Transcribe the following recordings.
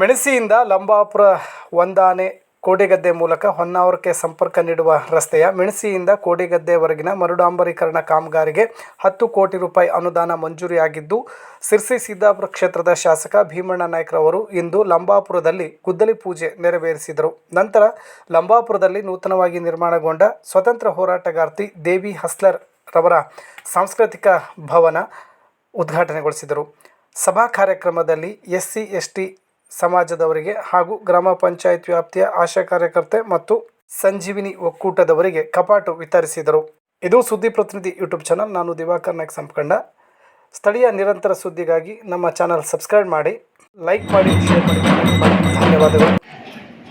ಮೆಣಸಿಯಿಂದ ಲಂಬಾಪುರ ಒಂದಾನೆ ಕೋಡಿಗದ್ದೆ ಮೂಲಕ ಹೊನ್ನಾವರಕ್ಕೆ ಸಂಪರ್ಕ ನೀಡುವ ರಸ್ತೆಯ ಮೆಣಸಿಯಿಂದ ಕೋಡಿಗದ್ದೆವರೆಗಿನ ಮರುಡಾಂಬರೀಕರಣ ಕಾಮಗಾರಿಗೆ ಹತ್ತು ಕೋಟಿ ರೂಪಾಯಿ ಅನುದಾನ ಮಂಜೂರಿಯಾಗಿದ್ದು, ಸಿರ್ಸಿ ಸಿದ್ದಾಪುರ ಕ್ಷೇತ್ರದ ಶಾಸಕ ಭೀಮಣ್ಣ ನಾಯ್ಕರವರು ಇಂದು ಲಂಬಾಪುರದಲ್ಲಿ ಗುದ್ದಲಿ ಪೂಜೆ ನೆರವೇರಿಸಿದರು. ನಂತರ ಲಂಬಾಪುರದಲ್ಲಿ ನೂತನವಾಗಿ ನಿರ್ಮಾಣಗೊಂಡ ಸ್ವತಂತ್ರ ಹೋರಾಟಗಾರ್ತಿ ದೇವಿ ಹಸ್ಲರ್ ರವರ ಸಾಂಸ್ಕೃತಿಕ ಭವನ ಉದ್ಘಾಟನೆಗೊಳಿಸಿದರು. ಸಭಾ ಕಾರ್ಯಕ್ರಮದಲ್ಲಿ ಎಸ್ ಸಿ ಎಸ್ ಟಿ ಸಮಾಜದವರಿಗೆ ಹಾಗೂ ಗ್ರಾಮ ಪಂಚಾಯತ್ ವ್ಯಾಪ್ತಿಯ ಆಶಾ ಕಾರ್ಯಕರ್ತೆ ಮತ್ತು ಸಂಜೀವಿನಿ ಒಕ್ಕೂಟದವರಿಗೆ ಕಪಾಟು ವಿತರಿಸಿದರು. ಇದು ಸುದ್ದಿ ಪ್ರತಿನಿಧಿ ಯೂಟ್ಯೂಬ್ ಚಾನಲ್. ನಾನು ದಿವಾಕರ್ ನಾಯ್ಕ್ ಸಂಪಕಂಡ. ಸ್ಥಳೀಯ ನಿರಂತರ ಸುದ್ದಿಗಾಗಿ ನಮ್ಮ ಚಾನಲ್ ಸಬ್ಸ್ಕ್ರೈಬ್ ಮಾಡಿ, ಲೈಕ್ ಮಾಡಿ, ಶೇರ್ ಮಾಡಿ. ಧನ್ಯವಾದಗಳು.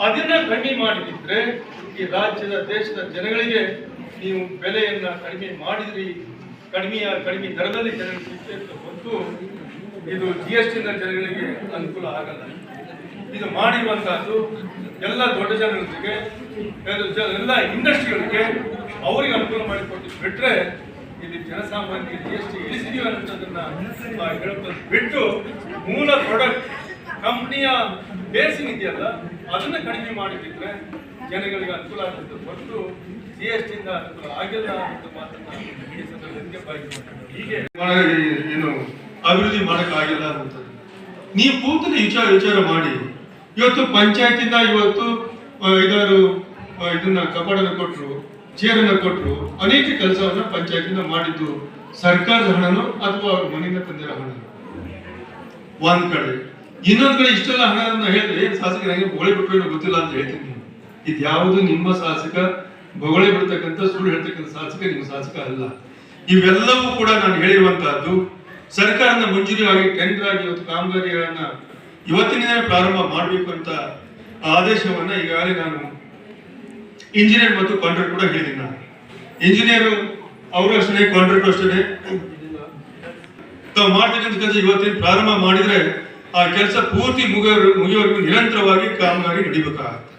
ಅದನ್ನ ಕಡಿಮೆ ಮಾಡಿದ್ರೆ ಈ ರಾಜ್ಯದ, ದೇಶದ ಜನಗಳಿಗೆ ನೀವು ಬೆಲೆಯನ್ನ ಕಡಿಮೆ ಮಾಡಿದ್ರಿ. ಕಡಿಮೆಯ, ಕಡಿಮೆ ದರದಲ್ಲಿ ಜನರಿಗೆ ಹೊರತು ಇದು ಜಿ ಎಸ್ ಟಿನ ಜನಗಳಿಗೆ ಅನುಕೂಲ ಆಗಲ್ಲ ಇದು ಮಾಡಿರುವಂತಹದ್ದು ಎಲ್ಲ ದೊಡ್ಡ ಜನರಿಗೆ ಎಲ್ಲ ಇಂಡಸ್ಟ್ರಿಗಳಿಗೆ ಅವರಿಗೆ ಅನುಕೂಲ ಮಾಡಿಕೊಟ್ಟು ಬಿಟ್ರೆ ಇಲ್ಲಿ ಜನಸಾಮಾನ್ಯ ಜಿ ಎಸ್ ಟಿ ಇಳಿಸಿದೀವಿ ಅನ್ನೋದನ್ನ ಆ, ಹೇಳೋದನ್ನ ಬಿಟ್ಟು ಮೂಲ ಪ್ರಾಡಕ್ಟ್ ಕಂಪ್ನಿಯ ಬೇಸಿಂಗ್ ಇದೆಯಲ್ಲ ಅದನ್ನ ಕಡಿಮೆ ಮಾಡಿಬಿಟ್ರೆ ಜನಗಳಿಗೆ ಅನುಕೂಲ ಆಗುತ್ತೆ ಹೊರತು ಜಿ ಎಸ್ ಟಿಯಿಂದ ಅನುಕೂಲ ಆಗಿಲ್ಲ ಸಂದರ್ಭದಲ್ಲಿ ಬಯಸ್ಕೊಳ್ತೇನೆ. ಹೀಗೆ ಏನು ಅಭಿವೃದ್ಧಿ ಮಾಡೋಕ್ಕಾಗಿಲ್ಲ ಅಂತ. ನೀವು ಕೂತಲ್ಲಿ ವಿಚಾರ ವಿಚಾರ ಮಾಡಿ. ಇವತ್ತು ಪಂಚಾಯತಿಂದ ಇವತ್ತು ಐದಾರು ಇದನ್ನ ಕಪಾಡನ್ನ ಕೊಟ್ಟರು ಚೇರನ್ನ ಕೊಟ್ಟರು ಅನೇಕ ಕೆಲಸವನ್ನ ಪಂಚಾಯತಿಂದ ಮಾಡಿದ್ದು ಸರ್ಕಾರದ ಹಣನೋ ಅಥವಾ ಅವ್ರ ಮನೆಯಿಂದ ತಂದಿರೋ ಹಣ ಒಂದ್ ಕಡೆ. ಇನ್ನೊಂದ್ ಕಡೆ ಇಷ್ಟೆಲ್ಲ ಹಣವನ್ನ ಹೇಳಿದ್ರೆ ಶಾಸಕರು ಹೆಂಗೆ ಬೊಗಳೆ ಬಿಟ್ಟು ಗೊತ್ತಿಲ್ಲ ಅಂತ ಹೇಳ್ತೀನಿ ಇದು ಇದ್ಯಾವುದು ನಿಮ್ಮ ಶಾಸಕ ಬೊಗಳೆ ಬಿಡ್ತಕ್ಕಂಥ, ಸುಳ್ಳು ಹೇಳ್ತಕ್ಕಂಥ ಶಾಸಕ, ನಿಮ್ಮ ಶಾಸಕ ಅಲ್ಲ. ಇವೆಲ್ಲವೂ ಕೂಡ ನಾನು ಹೇಳಿರುವಂತಹದ್ದು ಸರ್ಕಾರದ ಮಂಜೂರಿಯಾಗಿ ಟೆಂಡರ್ ಆಗಿ ಇವತ್ತು ಕಾಮಗಾರಿಗಳನ್ನ ಇವತ್ತಿನಿಂದಲೇ ಪ್ರಾರಂಭ ಮಾಡಬೇಕು ಅಂತ ಆದೇಶವನ್ನ ಈಗಾಗಲೇ ನಾನು ಇಂಜಿನಿಯರ್ ಮತ್ತು ಕಾಂಟ್ರಾಕ್ಟ್ ಕೂಡ ಹೇಳಿದ್ದೀನಿ ನಾನು. ಇಂಜಿನಿಯರು ಅವರು ಅಷ್ಟೇ ಕಾಂಟ್ರಾಕ್ಟ್ ಅಷ್ಟೇ ತಾವು ಮಾಡ್ತಕ್ಕಂಥ ಕೆಲಸ ಇವತ್ತಿನ ಪ್ರಾರಂಭ ಮಾಡಿದ್ರೆ ಆ ಕೆಲಸ ಪೂರ್ತಿ ಮುಗಿಯೋ ಮುಗಿಯೋವರೆಗೂ ನಿರಂತರವಾಗಿ ಕಾಮಗಾರಿ ನಡಿಬೇಕಾಗುತ್ತೆ.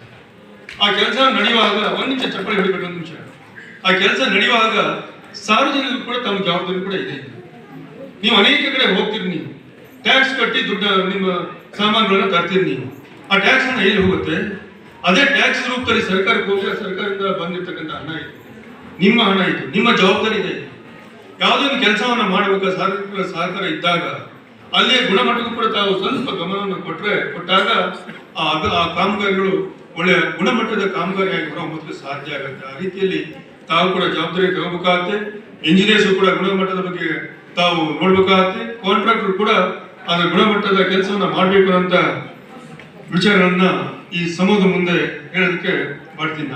ಆ ಕೆಲಸ ನಡೆಯುವಾಗ ಒಂದು ನಿಮಿಷ ಚಪ್ಪಲಿ ಹಿಡಿಬೇಕು ಒಂದು ನಿಮಿಷ. ಆ ಕೆಲಸ ನಡೆಯುವಾಗ ಸಾರ್ವಜನಿಕರು ಕೂಡ ತಮ್ಮ ಜವಾಬ್ದಾರಿ ಕೂಡ ಇದೆ. ನೀವು ಅನೇಕ ಕಡೆ ಹೋಗ್ತೀರಿ ನೀವು. ಟ್ಯಾಕ್ಸ್ ಕಟ್ಟಿ ದುಡ್ಡು ನಿಮ್ಮ ಸಾಮಾನುಗಳನ್ನ ತರ್ತೀರಿ ನೀವು. ಆ ಟ್ಯಾಕ್ಸ್ ಹಣ ಎಲ್ಲಿ ಹೋಗುತ್ತೆ? ಅದೇ ಟ್ಯಾಕ್ಸ್ ರೂಪದಲ್ಲಿ ಸರ್ಕಾರಕ್ಕೆ ಹೋಗಿ ಸರ್ಕಾರದಿಂದ ಬಂದಿರ್ತಕ್ಕಂಥ ಹಣ ಇದೆ. ನಿಮ್ಮ ಹಣ ಇದು. ನಿಮ್ಮ ಜವಾಬ್ದಾರಿ ಇದೆ ಯಾವುದೋ ಒಂದು ಕೆಲಸವನ್ನ ಮಾಡಬೇಕು ಸಾರ್ವಜನಿಕರ ಸಹಕಾರ ಇದ್ದಾಗ ಅಲ್ಲಿಯ ಗುಣಮಟ್ಟಕ್ಕೂ ಕೂಡ ತಾವು ಸ್ವಲ್ಪ ಗಮನವನ್ನು ಕೊಟ್ಟರೆ ಕೊಟ್ಟಾಗ ಆ ಆ ಕಾಮಗಾರಿಗಳು ಒಳ್ಳೆಯ ಗುಣಮಟ್ಟದ ಕಾಮಗಾರಿಯಾಗಿ ಹೊರಹೊಮ್ಮಕ್ಕೆ ಸಾಧ್ಯ ಆಗುತ್ತೆ. ಆ ರೀತಿಯಲ್ಲಿ ತಾವು ಕೂಡ ಜವಾಬ್ದಾರಿ ತಗೋಬೇಕಾಗುತ್ತೆ. ಇಂಜಿನಿಯರ್ಸ್ ಕೂಡ ಗುಣಮಟ್ಟದ ಬಗ್ಗೆ ತಾವು ನೋಡ್ಬೇಕಾಗತ್ತೆ ಕಾಂಟ್ರಾಕ್ಟರ್ ಕೂಡ ಅದರ ಗುಣಮಟ್ಟದ ಕೆಲಸವನ್ನ ಮಾಡಬೇಕು ಅಂತ ವಿಚಾರಗಳನ್ನ ಈ ಸಮೂಹದ ಮುಂದೆ ಹೇಳೋದಕ್ಕೆ ಮಾಡ್ತೀನಿ.